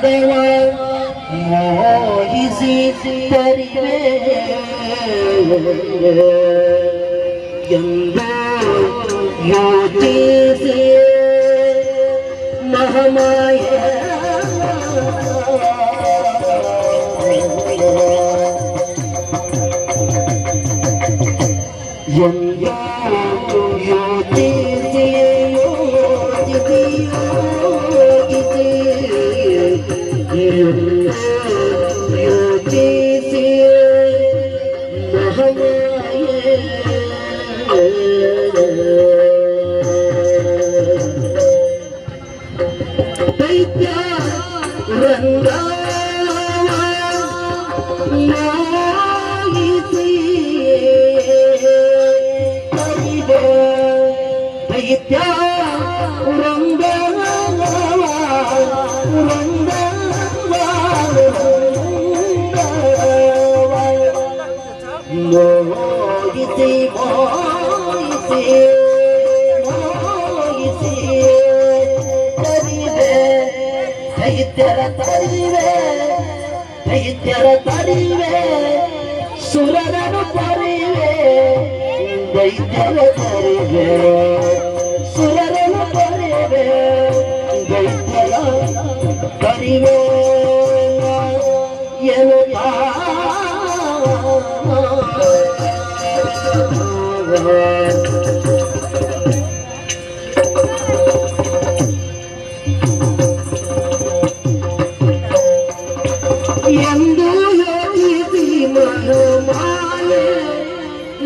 ಸುರರಂಗವ ಮೋಹಿಸಿ ತರಿವೆ ಎಂದು ಯೋಚಿಸಿ ಮಹಮಾಯ ಎಂದು Yeah. தைத்தல தருக சுரவன பருக தைத்தல தருக எந்த மனமாலே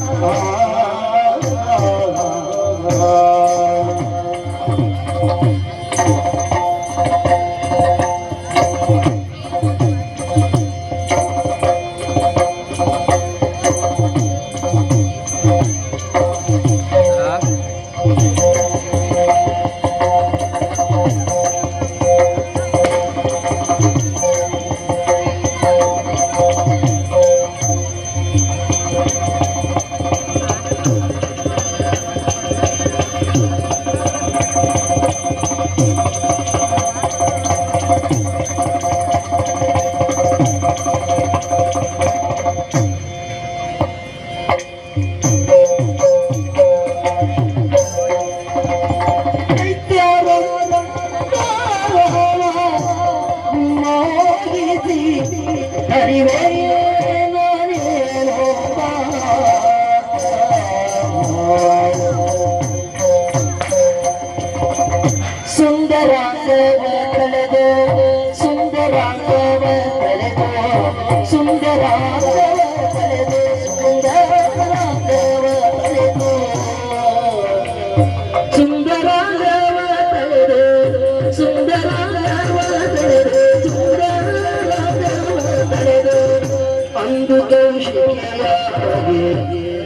Oh,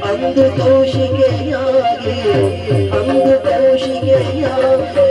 ಅಂದು ಕೌಶಿಕೆಯಾಗಿ ಅಂದು ಕೌಶಿಕೆಯಾಗಿ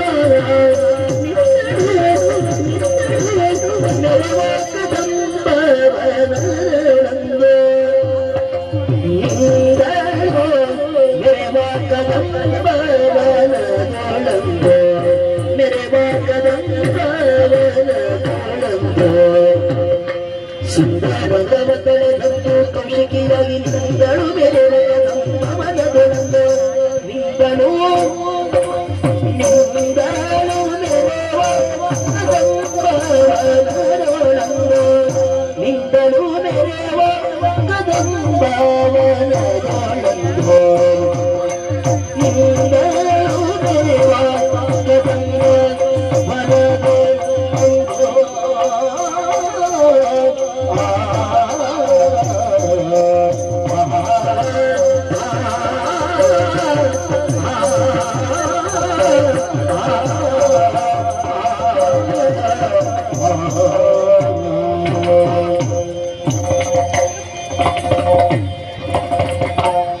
Jehová. Oh.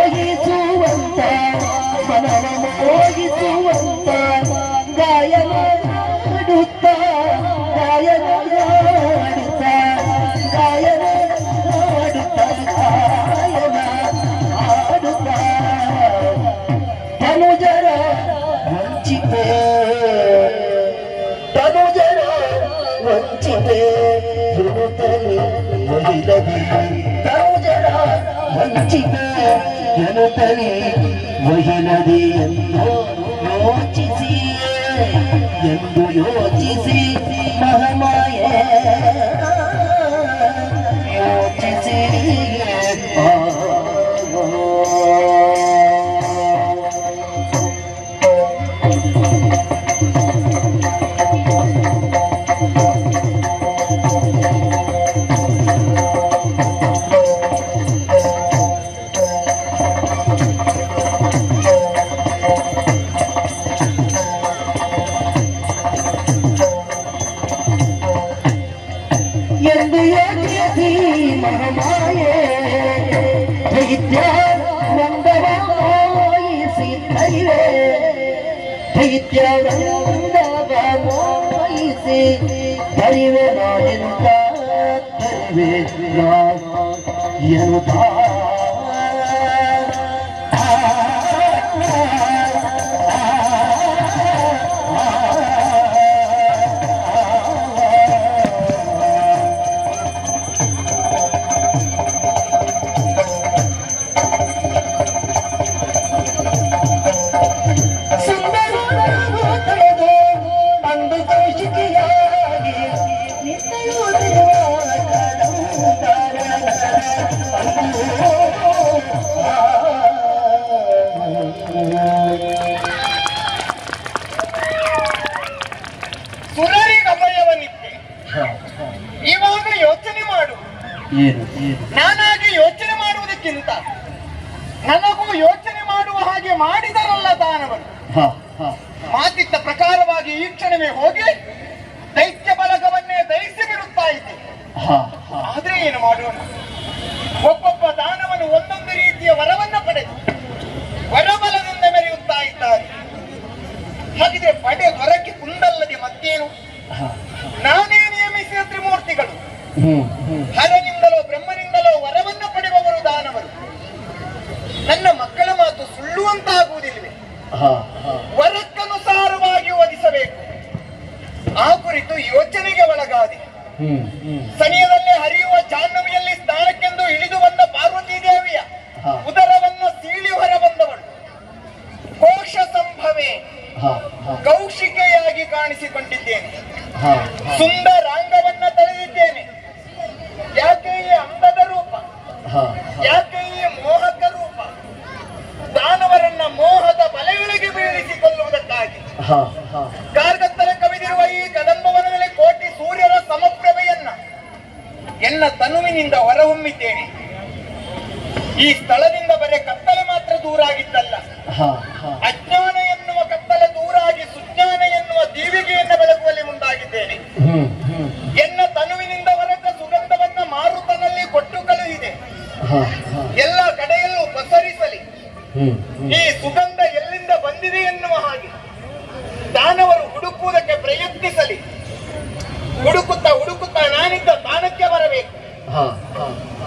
ವಂಚಿತ ಜನತನೆ ವಹಿನದಿ ಎಂದು ಯೋಚಿಸಿ ಎಂದು ಯೋಚಿಸಿ ಮಹಮಾಯ. ಯೋಚಿಸಿ ಆ ನಿತ್ಯವೃಂದವಯಿಸಿ ಕರಿವೆ ನಾನಿಂದ ಕರಿವೆ? ಎಂಥ ನಾನಾಗಿ ಯೋಚನೆ ಮಾಡುವುದಕ್ಕಿಂತ ನನಗೂ ಯೋಚನೆ ಮಾಡುವ ಹಾಗೆ ಮಾಡಿದರಲ್ಲ ದಾನವರು. ಮಾತಿದ್ದ ಪ್ರಕಾರವಾಗಿ ಈ ಕ್ಷಣವೇ ಹೋಗಿ ದೈತ್ಯ ಬಳಗವನ್ನೇ ದಯಿಸಿ ಬಿಡುತ್ತಾ ಇದ್ದೆ. ಆದ್ರೆ ಏನು ಮಾಡುವ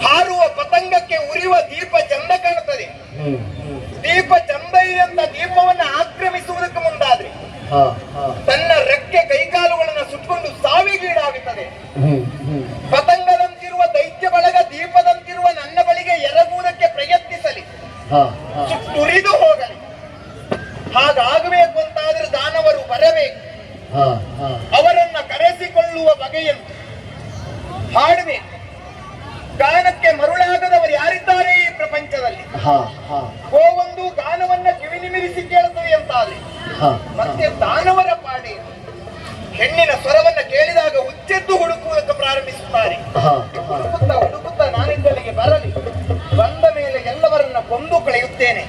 ಹಾರುವ ಪತಂಗಕ್ಕೆ ಉರಿಯುವ ದೀಪ ಚಂದ ಕಾಣುತ್ತದೆ. ದೀಪ ಚಂದ ಅಂತ ದೀಪವನ್ನು ಆಕ್ರಮಿಸುವುದಕ್ಕೆ ಮುಂದಾದ್ರೆ ತನ್ನ ರೆಕ್ಕೆ ಕೈಕಾಲುಗಳನ್ನು ಸುಟ್ಕೊಂಡು ಸಾವಿಗೀಡಾಗುತ್ತದೆ. ಪತಂಗದಂತಿರುವ ದೈತ್ಯ ಬಳಗ ದೀಪದಂತಿರುವ ನನ್ನ ಬಳಿಗೆ ಎರಗುವುದಕ್ಕೆ ಪ್ರಯತ್ನಿಸಲಿ. ಸುಟ್ಟುರಿದು ಹೋಗಲಿ. ಹಾಗಾಗಬೇಕು ಅಂತಾದ್ರೆ ದಾನವರು ಬರಬೇಕು. ಅವರನ್ನ ಕರೆಸಿಕೊಳ್ಳುವ ಬಗೆಯನ್ನು ಹಾಡಬೇಕು. ಗಾನಕ್ಕೆ ಮರುಳಾಗದವರು ಯಾರಿದ್ದಾರೆ ಈ ಪ್ರಪಂಚದಲ್ಲಿ? ಒಂದು ಗಾನವನ್ನ ಕಿವಿ ನಿಮಿರಿಸಿ ಕೇಳುತ್ತದೆ ಅಂತಾದ್ರೆ ಮತ್ತೆ ದಾನವರ ಪಾಡಿ ಹೆಣ್ಣಿನ ಸ್ವರವನ್ನ ಕೇಳಿದಾಗ ಉಚ್ಚೆದ್ದು ಹುಡುಕುವುದಕ್ಕೆ ಪ್ರಾರಂಭಿಸುತ್ತಾರೆ. ಹುಡುಕುತ್ತಾ ಹುಡುಕುತ್ತಾ ನಾನಿದ್ದಲ್ಲಿಗೆ ಬರಲಿ ಬಂದ ಮೇಲೆ ಎಲ್ಲವರನ್ನ ಕೊಂದು ಕಳೆಯುತ್ತೇನೆ.